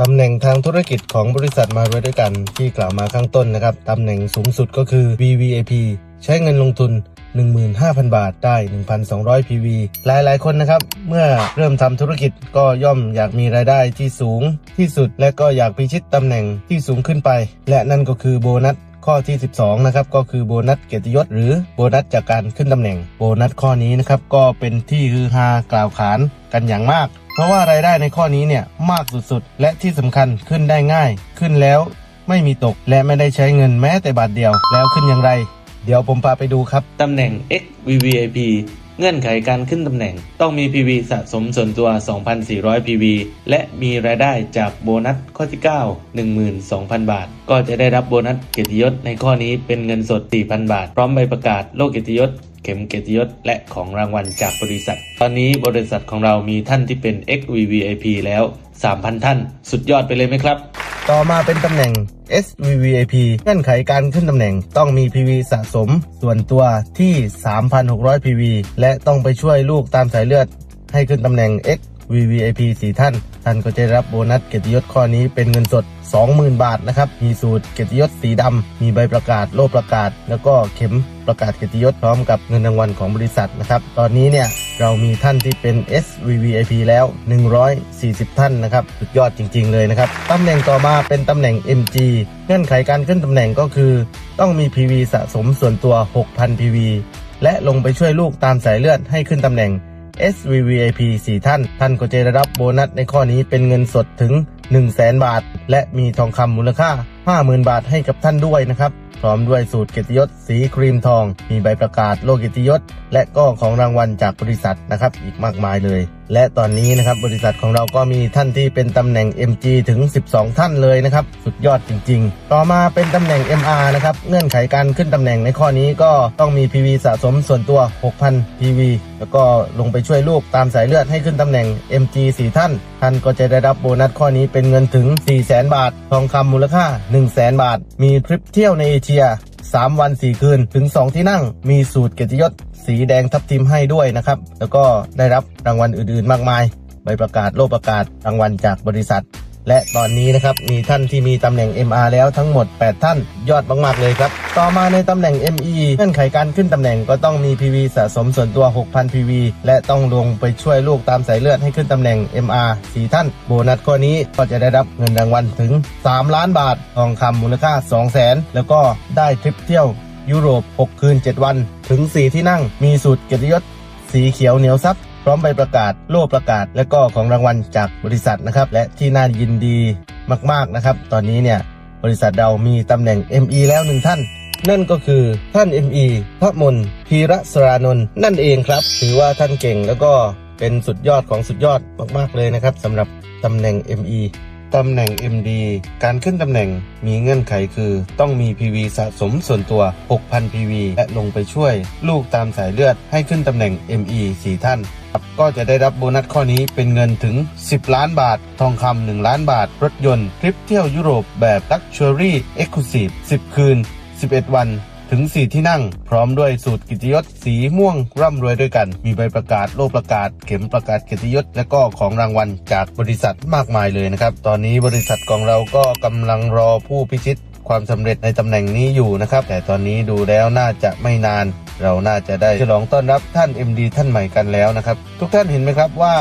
ตำแหน่งทางธุรกิจของบริษัทมารวยด้วยกันที่กล่าวมาข้างต้นนะครับตำแหน่งสูงสุดก็คือ VVIP ใช้เงินลงทุน 15,000 บาทได้ 1,200 PV หลายๆคนนะครับ เมื่อเริ่มทำธุรกิจก็ย่อมอยากมีรายได้ที่สูงที่สุด และก็อยากพิชิตตำแหน่งที่สูงขึ้นไป และนั่นก็คือโบนัสข้อที่ 12 นะครับ ก็คือโบนัสเกียรติยศหรือโบนัสจากการขึ้นตำแหน่ง โบนัสข้อนี้นะครับ ก็เป็นที่ฮือฮากล่าวขานกันอย่างมาก เพราะว่ารายได้ในข้อนี้เนี่ยมากสุดๆ และที่สำคัญขึ้นได้ง่าย ขึ้นแล้วไม่มีตกและไม่ได้ใช้เงินแม้แต่บาทเดียว แล้วขึ้นอย่างไร เดี๋ยวผมพาไปดูครับตำแหน่ง XVVIP เงื่อนไขการขึ้นตำแหน่ง ต้องมี PV สะสมส่วนตัว 2,400 PV และมีรายได้จากโบนัสข้อที่ 9 12,000 บาท ก็จะได้รับโบนัสเกียรติยศในข้อนี้เป็นเงินสด 4,000 บาท พร้อมใบประกาศโลกเกียรติยศ เข็มเกียรติยศและของรางวัลจากบริษัท ตอนนี้บริษัทของเรามีท่านที่เป็น XVVIP แล้ว 3,000 ท่าน สุดยอดไปเลยไหมครับ ต่อมาเป็นตำแหน่ง SVVIP เงื่อนไขการขึ้นตำแหน่งต้องมี PV สะสม ส่วนตัวที่ 3,600 PV และต้องไปช่วยลูกตามสายเลือด ให้ขึ้นตำแหน่ง VVIP 4 ท่าน ท่านก็จะรับโบนัสเกียรติยศข้อนี้เป็นเงินสด 20,000 บาทนะครับ มีสูตรเกียรติยศสีดำ มีใบประกาศโลกประกาศ แล้วก็เข็มประกาศเกียรติยศพร้อมกับเงินรางวัลของบริษัทนะครับ ตอนนี้เนี่ยเรามีท่านที่เป็น SVVIP แล้ว 140 ท่านนะครับสุดยอดจริง ๆ เลยนะครับ ตำแหน่งต่อมาเป็นตำแหน่ง MG เงื่อนไขการขึ้นตำแหน่งก็คือ ต้องมี PV สะสมส่วนตัว 6,000 PV และลงไปช่วยลูกตามสายเลือดให้ขึ้นตำแหน่ง SVVIP 4 ท่าน ท่านก็จะได้รับโบนัสในข้อนี้เป็นเงินสดถึง 1 0 0 0 0แบาท และมีทองคำมูลค่า 50,000 บาทให้กับท่านด้วยนะครับ พร้อมด้วยสูตรเกียรติยศสีครีมทอง มีใบประกาศโลกเกียรติยศ และก็ของรางวัลจากบริษัทนะครับอีกมากมายเลย และตอนนี้นะครับบริษัทของเราก็มีท่านที่เป็นตำแหน่ง MG ถึง 12 ท่านเลยนะครับสุดยอดจริง ๆ ต่อมาเป็นตำแหน่ง MR นะครับเงื่อนไขการขึ้นตำแหน่งในข้อนี้ก็ต้องมี PV สะสมส่วนตัว 6,000 PV แล้วก็ลงไปช่วยลูกตามสายเลือดให้ขึ้นตำแหน่ง MG 4 ท่าน ท่านก็จะได้รับโบนัสข้อนี้เป็นเงินถึง 400,000 บาท ทองคำมูลค่า1 0 0 0 0แบาท มีทริปเที่ยวในเอเชีย 3 วัน 4 คืนถึง 2 ที่นั่ง มีสูตรเกียรติยศสีแดงทับทิมให้ด้วยนะครับ แล้วก็ได้รับรางวัลอื่นๆ มากมาย ใบประกาศโลประกาศรางวัลจากบริษัท และตอนนี้นะครับมีท่านที่มีตำแหน่ง MR แล้วทั้งหมด 8 ท่านยอดมากๆเลยครับ ต่อมาในตำแหน่ง ME เงื่อนไขการขึ้นตำแหน่งก็ต้องมี PV สะสมส่วนตัว 6,000 PV และต้องลงไปช่วยลูกตามสายเลือดให้ขึ้นตำแหน่ง MR 4 ท่าน โบนัสข้อนี้ก็จะได้รับเงินรางวัลถึง 3 ล้านบาท ทองคำมูลค่า 2 0 0 0 0 0 แล้วก็ได้ทริปเที่ยวยุโรป 6 คืน 7 วัน ถึง 4 ที่นั่ง มีสูตรเกียรติยศสีเขียวเหนียวซับ พร้อมใบประกาศโล่ประกาศ และก็ของรางวัลจากบริษัทนะครับ และที่น่ายินดีมากๆนะครับ ตอนนี้เนี่ยบริษัทเรามีตำแหน่ง ME แล้วหนึ่งท่าน นั่นก็คือท่าน ME พระมนพีระสรานนท์นั่นเองครับ ถือว่าท่านเก่งแล้วก็เป็นสุดยอดของสุดยอดมากๆเลยนะครับสำหรับตำแหน่ง ME ตำแหน่ง MD การขึ้นตำแหน่งมีเงื่อนไขคือ ต้องมี PV สะสมส่วนตัว 6,000 PV และลงไปช่วย ลูกตามสายเลือดให้ขึ้นตำแหน่ง ME 4 ท่าน ก็จะได้รับโบนัสข้อนี้เป็นเงินถึง 10 ล้านบาท ทองคำ 1 ล้านบาท รถยนต์ ทริปเที่ยวยุโรปแบบ Luxury Exclusive 10 คืน 11 วัน ถึง 4 ที่นั่ง พร้อมด้วยสูตรกิตยศสีม่วงร่ำรวยด้วยกัน มีใบประกาศโลกประกาศ เข็มประกาศกียรติยศและก็ของรางวัลจากบริษัทมากมายเลยนะครับ ตอนนี้บริษัทของเราก็กำลังรอผู้พิชิตความสำเร็จในตำแหน่งนี้อยู่นะครับ แต่ตอนนี้ดูแล้วน่าจะไม่นาน เราน่าจะได้ฉลองต้อนรับท่าน MD ท่านใหม่กันแล้วนะครับ ทุกท่านเห็นไหมครับว่า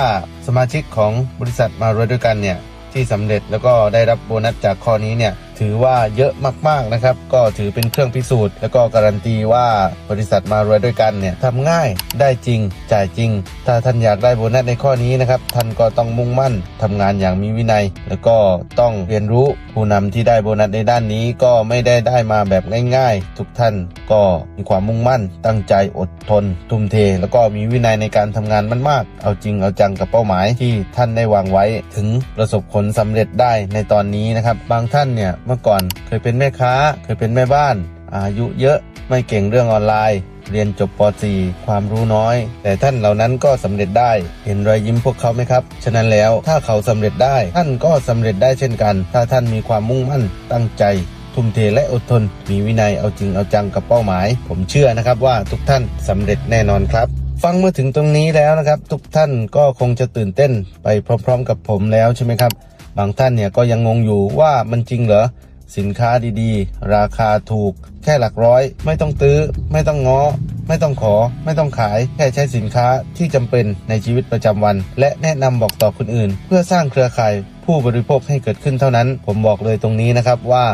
สมาชิกของบริษัทมารวยด้วยกันเนี่ยที่สำเร็จแล้วก็ได้รับโบนัสจากข้อนี้เนี่ย ถือว่าเยอะมากๆนะครับ ก็ถือเป็นเครื่องพิสูจน์ แล้วก็การันตีว่าบริษัทมารวยด้วยกันเนี่ยทำง่ายได้จริง จ่ายจริง ถ้าท่านอยากได้โบนัสในข้อนี้นะครับ ท่านก็ต้องมุ่งมั่นทำงานอย่างมีวินัย แล้วก็ต้องเรียนรู้ผู้นำที่ได้โบนัสในด้านนี้ก็ไม่ได้ได้มาแบบง่ายๆ ทุกท่านก็มีความมุ่งมั่น ตั้งใจอดทน ทุ่มเท แล้วก็มีวินัยในการทำงานมันมากเอาจริงเอาจังกับเป้าหมายที่ท่านได้วางไว้ ถึงประสบผลสำเร็จได้ในตอนนี้นะครับ บางท่านเนี่ยมื่อก่อน เคยเป็นแม่ค้า เคยเป็นแม่บ้าน อายุเยอะไม่เก่งเรื่องออนไลน์ เรียนจบป .4 ความรู้น้อย แต่ท่านเหล่านั้นก็สำเร็จได้ เห็นรอยยิ้มพวกเขาไหมครับ ฉะนั้นแล้วถ้าเขาสำเร็จได้ ท่านก็สำเร็จได้เช่นกัน ถ้าท่านมีความมุ่งมั่นตั้งใจทุ่มเทและอดทน มีวินัยเอาจริงเอาจังกับเป้าหมาย ผมเชื่อนะครับว่าทุกท่านสำเร็จแน่นอนครับ ฟังมาถึงตรงนี้แล้วนะครับ ทุกท่านก็คงจะตื่นเต้นไปพร้อม ๆ กับผมแล้วใช่ไหมครับ บางท่านเนี่ยก็ยังงงอยู่ว่ามันจริงเหรอ สินค้าดีๆ ราคาถูก แค่หลักร้อย ไม่ต้องตื้อ ไม่ต้องง้อ ไม่ต้องขอ ไม่ต้องขาย แค่ใช้สินค้าที่จำเป็นในชีวิตประจำวัน และแนะนำบอกต่อคนอื่น เพื่อสร้างเครือข่ายผู้บริโภคให้เกิดขึ้นเท่านั้น ผมบอกเลยตรงนี้นะครับว่า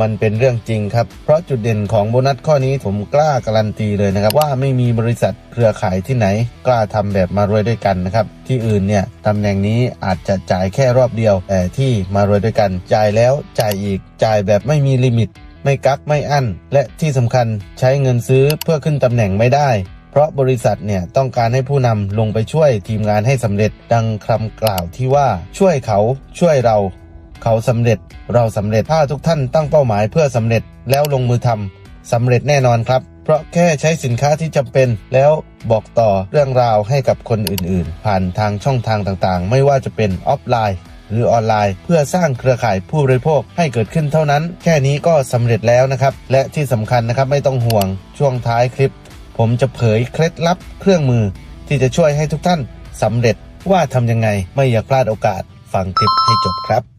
มันเป็นเรื่องจริงครับ เพราะจุดเด่นของโบนัสข้อนี้ผมกล้าการันตีเลยนะครับ ว่าไม่มีบริษัทเครือข่ายที่ไหน กล้าทำแบบมารวยด้วยกันนะครับ ที่อื่นเนี่ยตำแหน่งนี้อาจจะจ่ายแค่รอบเดียว แต่ที่มารวยด้วยกัน จ่ายแล้วจ่ายอีกจ่ายแบบไม่มีลิมิต ไม่กักไม่อั้น และที่สำคัญใช้เงินซื้อเพื่อขึ้นตำแหน่งไม่ได้เพราะบริษัทเนี่ยต้องการให้ผู้นำลงไปช่วยทีมงานให้สำเร็จดังคำกล่าวที่ว่าช่วยเขาช่วยเรา เขาสำเร็จเราสำเร็จถ้าทุกท่านตั้งเป้าหมายเพื่อสำเร็จแล้วลงมือทำสำเร็จแน่นอนครับ เพราะแค่ใช้สินค้าที่จำเป็นแล้วบอกต่อเรื่องราวให้กับคนอื่นๆ ผ่านทางช่องทางต่างๆ ไม่ว่าจะเป็นออฟไลน์หรือออนไลน์เพื่อสร้างเครือข่ายผู้บริโภคให้เกิดขึ้นเท่านั้น แค่นี้ก็สำเร็จแล้วนะครับ และที่สำคัญนะครับไม่ต้องห่วงช่วงท้ายคลิป ผมจะเผยเคล็ดลับเครื่องมือ ที่จะช่วยให้ทุกท่านสำเร็จว่าทำยังไงไม่อยากพลาดโอกาสฟังคลิปให้จบครับ